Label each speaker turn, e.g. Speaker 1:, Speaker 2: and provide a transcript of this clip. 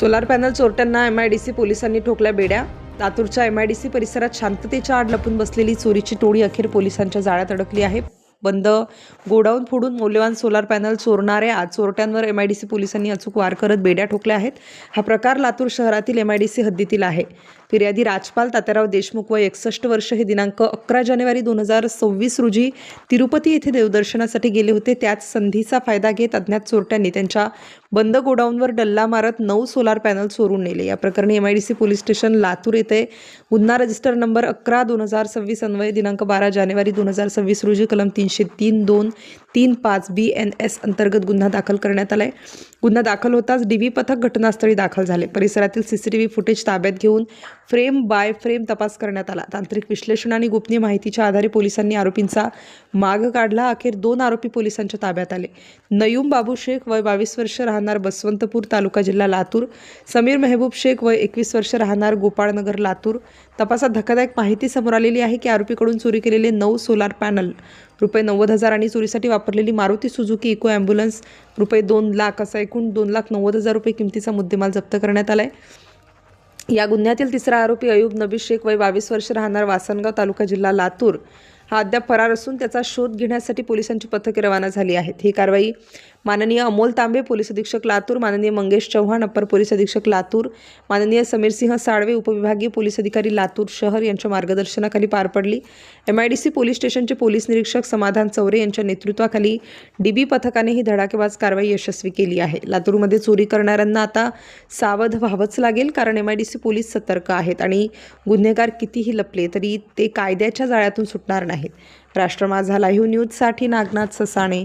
Speaker 1: Solar panel चोरट्यांना M I D C पोलिसांनी ठोकल्या बेड्या. लातूरच्या एम आय डी सी परिसरात शांततेच्या आड लपून बसलेली चोरीची टोळी अखेर पोलिसांच्या जाळ्यात अडकली आहे. बंद. गोडाऊन फोडून मौल्यवान सोलार पॅनल चोरणाऱ्या चोरट्यांवर एम आय डी सी पोलिसांनी अचूक वार करत बेड्या ठोकल्या आहेत. हा प्रकार लातूर शहरातील एम आय डी सी हद्दीतील आहे. फिर्यादी राजपाल तात्याराव देशमुख व एकसष्ट वर्ष हे दिनांक अकरा जानेवारी दोन हजार सव्वीस रोजी तिरुपती येथे देवदर्शनासाठी गेले होते. त्याच संधीचा फायदा घेत अज्ञात चोरट्यांनी त्यांच्या बंद गोडाऊनवर डल्ला मारत नऊ सोलार पॅनल चोरून नेले. या प्रकरणी M I D C police station Latur येथे गुन्हा रजिस्टर नंबर अकरा दोन हजार सव्वीस अन्वये दिनांक बारा जानेवारी दोन हजार सव्वीस रोजी कलम तीनशे तीन दोन तीन पाच बी एन एस अंतर्गत गुन्हा दाखल करण्यात आला आहे गुन्हा दाखल होताच डी व्ही पथक घटनास्थळी दाखल झाले. परिसरातील C C T V footage ताब्यात घेऊन फ्रेम बाय फ्रेम तपास करण्यात आला. तांत्रिक विश्लेषण आणि गोपनीय माहितीच्या आधारे पोलिसांनी आरोपींचा माग काढला. अखेर दोन आरोपी पोलिसांच्या ताब्यात आले. नयूम बाबू शेख वय बावीस वर्ष राहणार बसवंतपूर तालुका जिल्हा लातूर. समीर मेहबूब शेख वय एकवीस वर्ष राहणार गोपाळनगर लातूर. तपासात धक्कादायक माहिती समोर आलेली आहे की आरोपीकडून चोरी केलेले नऊ सोलार पॅनल रुपये नव्वद हजार आणि चोरीसाठी वापरलेली मारुती सुझुकी इको ॲम्ब्युलन्स रुपये दोन लाख असा एकूण दोन लाख नव्वद हजार रुपये किमतीचा मुद्देमाल जप्त करण्यात आला आहे या गुन्ह्यातील तिसरा आरोपी अयूब नबी शेख वय बावीस वर्ष राहणार वासनगाव तालुका जिल्हा लातूर. हा अद्याप फरार असून त्याचा शोध घेण्यासाठी पोलिसांची पथके रवाना झाली आहेत. ही कारवाई माननीय अमोल तांबे पोलीस अधीक्षक लातूर माननीय मंगेश चव्हाण अप्पर पोलीस अधीक्षक लातूर माननीय समीरसिंह साळवे उपविभागीय पोलीस अधिकारी लातूर शहर यांच्या मार्गदर्शनाखाली पार पडली. M I D C police स्टेशनचे पोलीस निरीक्षक समाधान चौरे यांच्या नेतृत्वाखाली डी बी पथकाने ही धडाकेबाज कारवाई यशस्वी केली आहे. लातूरमध्ये चोरी करणाऱ्यांना आता सावध व्हावंच लागेल कारण M I D C police सतर्क आहेत आणि गुन्हेगार कितीही लपले तरी ते कायद्याच्या जाळ्यातून सुटणार नाहीत. राष्ट्र माझा लाईव्ह न्यूजसाठी नागनाथ ससाणे.